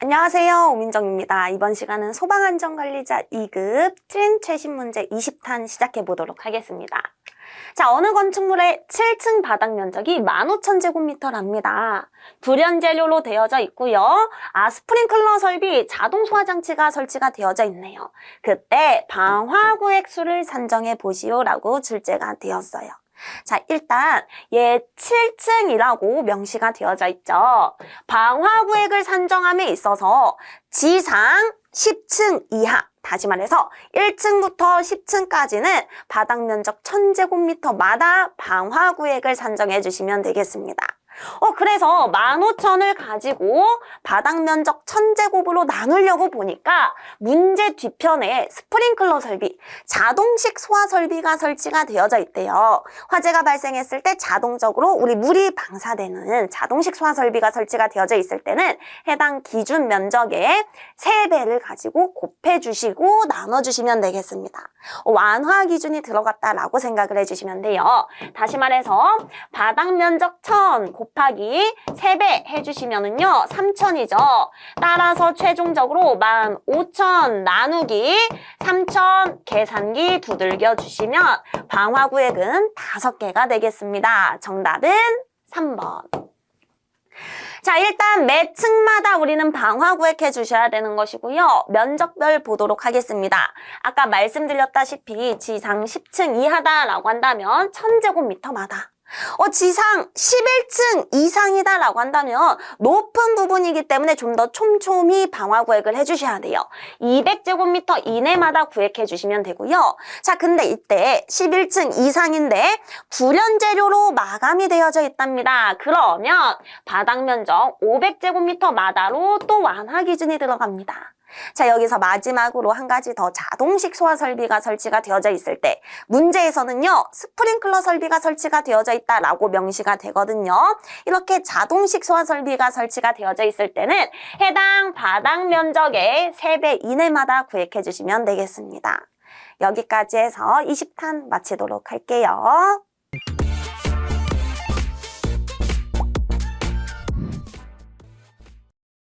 안녕하세요. 오민정입니다. 이번 시간은 소방안전관리자 2급 트렌 최신 문제 20탄 시작해 보도록 하겠습니다. 자, 어느 건축물의 7층 바닥 면적이 15,000제곱미터랍니다. 불연 재료로 되어져 있고요. 아, 스프링클러 설비, 자동 소화 장치가 설치가 되어져 있네요. 그때 방화구획 수를 산정해 보시오라고 출제가 되었어요. 자, 일단 얘 7층이라고 명시가 되어져 있죠. 방화구획을 산정함에 있어서 지상 10층 이하, 다시 말해서 1층부터 10층까지는 바닥 면적 1000제곱미터마다 방화구획을 산정해 주시면 되겠습니다. 어, 그래서 15,000을 가지고 바닥 면적 1000제곱으로 나누려고 보니까 문제 뒤편에 스프링클러 설비, 자동식 소화 설비가 설치가 되어져 있대요. 화재가 발생했을 때 자동적으로 우리 물이 방사되는 자동식 소화 설비가 설치가 되어져 있을 때는 해당 기준 면적의 3배를 가지고 곱해 주시고 나눠 주시면 되겠습니다. 어, 완화 기준이 들어갔다라고 생각을 해 주시면 돼요. 다시 말해서 바닥 면적 1000 곱하기 3배 해 주시면은요 3000이죠. 따라서 최종적으로 15000 나누기 3000 계산기 두들겨 주시면 방화구획은 5개가 되겠습니다. 정답은 3번. 자, 일단 매 층마다 우리는 방화 구획 해 주셔야 되는 것이고요. 면적별 보도록 하겠습니다. 아까 말씀드렸다시피 지상 10층 이하다라고 한다면 1000제곱미터마다 어, 지상 11층 이상이다라고 한다면 높은 부분이기 때문에 좀 더 촘촘히 방화 구획을 해주셔야 돼요. 200제곱미터 이내마다 구획해 주시면 되고요. 자, 근데 이때 11층 이상인데 불연 재료로 마감이 되어져 있답니다. 그러면 바닥 면적 500제곱미터마다로 또 완화 기준이 들어갑니다. 자, 여기서 마지막으로 한 가지 더 자동식 소화 설비가 설치가 되어져 있을 때 문제에서는요, 스프링클러 설비가 설치가 되어져 있다라고 명시가 되거든요. 이렇게 자동식 소화 설비가 설치가 되어져 있을 때는 해당 바닥 면적의 3배 이내마다 구획해 주시면 되겠습니다. 여기까지 해서 20탄 마치도록 할게요.